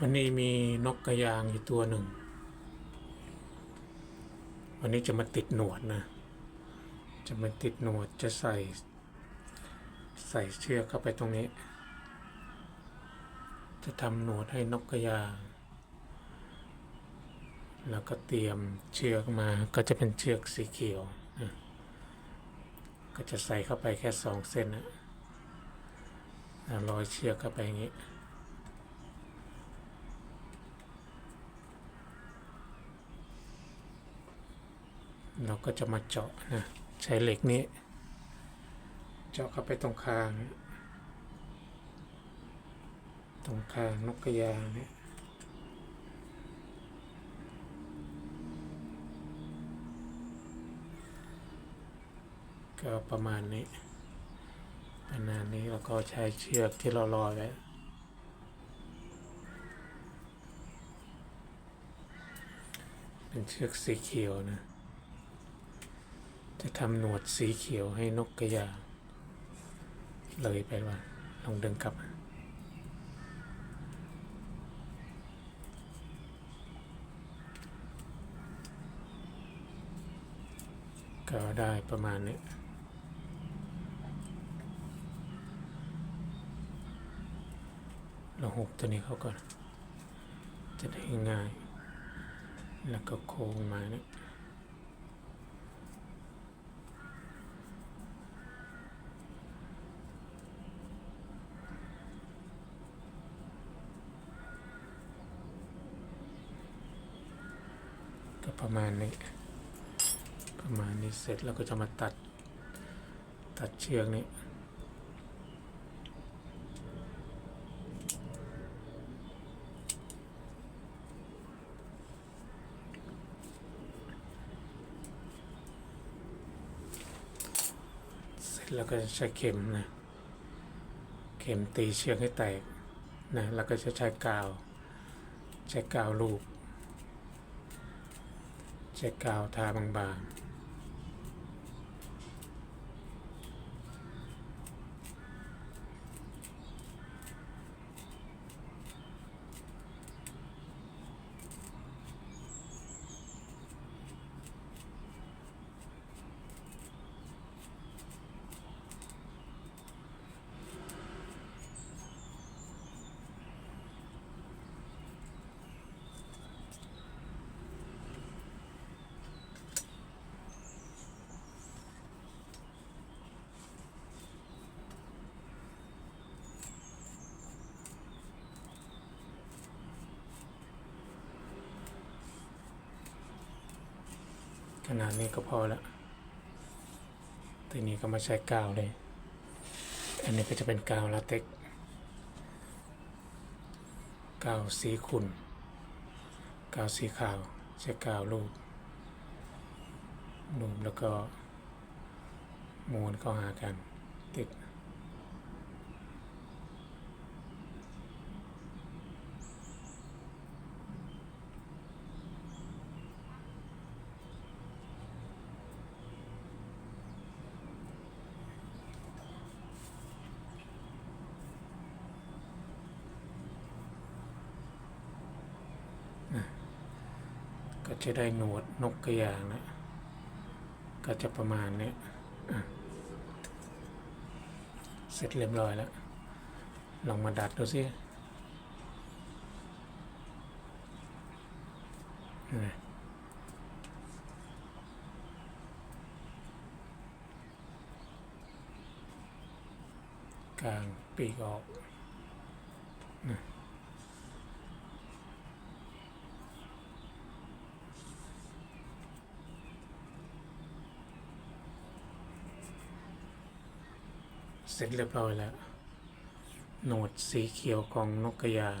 วันนี้มีนกกระยางอยู่ตัวหนึ่ง วันนี้จะมาติดหนวดนะ จะมาติดหนวดจะใส่ ใส่เชือกเข้าไปตรงนี้ จะทำหนวดให้นกกระยาง แล้วก็เตรียมเชือกมาก็จะเป็นเชือกสีเขียวนะก็จะใส่เข้าไปแค่สองเส้นนะร้อยเชือกเข้าไปอย่างนี้ เราก็จะมาเจาะนะ ใช้เหล็กนี้ เจาะเข้าไปตรงคาง ตรงคางนกกระยางเนี่ยก็ประมาณนี้ประมาณนี้แล้วก็ใช้เชือกที่เราลอยไว้เป็นเชือกสีเขียวนะ จะทำหนวดสีเขียวให้นกกระยา เลยไปว่าลองดึงกลับ ก็ได้ประมาณนี้เราหุบตัวนี้เขาก่อน จะได้ง่าย แล้วก็โค้งมาเนี่ย ก็ ประมาณนี้ ประมาณนี้เสร็จแล้วก็จะมาตัด ตัดเชือกนี้เสร็จแล้วก็ใช้เข็มนะ เข็มตีเชือกให้แตกนะ แล้วก็จะใช้กาว ใช้กาวลูก ใช้กาวทาบางๆ ขนาดนี้ก็พอแล้วทีนี้ก็มาใช้กาวเลย อันนี้ก็จะเป็นกาวลาเต็ก กาวสีขุ่น กาวสีขาว ใช้กาวลูกลูบแล้วก็ม้วนเข้าหากันติด ก็จะได้หนวดนกกระยางนะ ก็จะประมาณนี้เสร็จเรียบร้อยแล้ว ลองมาดัดดูสิกลางปีกออกนะ เสร็จเรียบร้อยแล้วหนดสีเขียวของนกกระยาง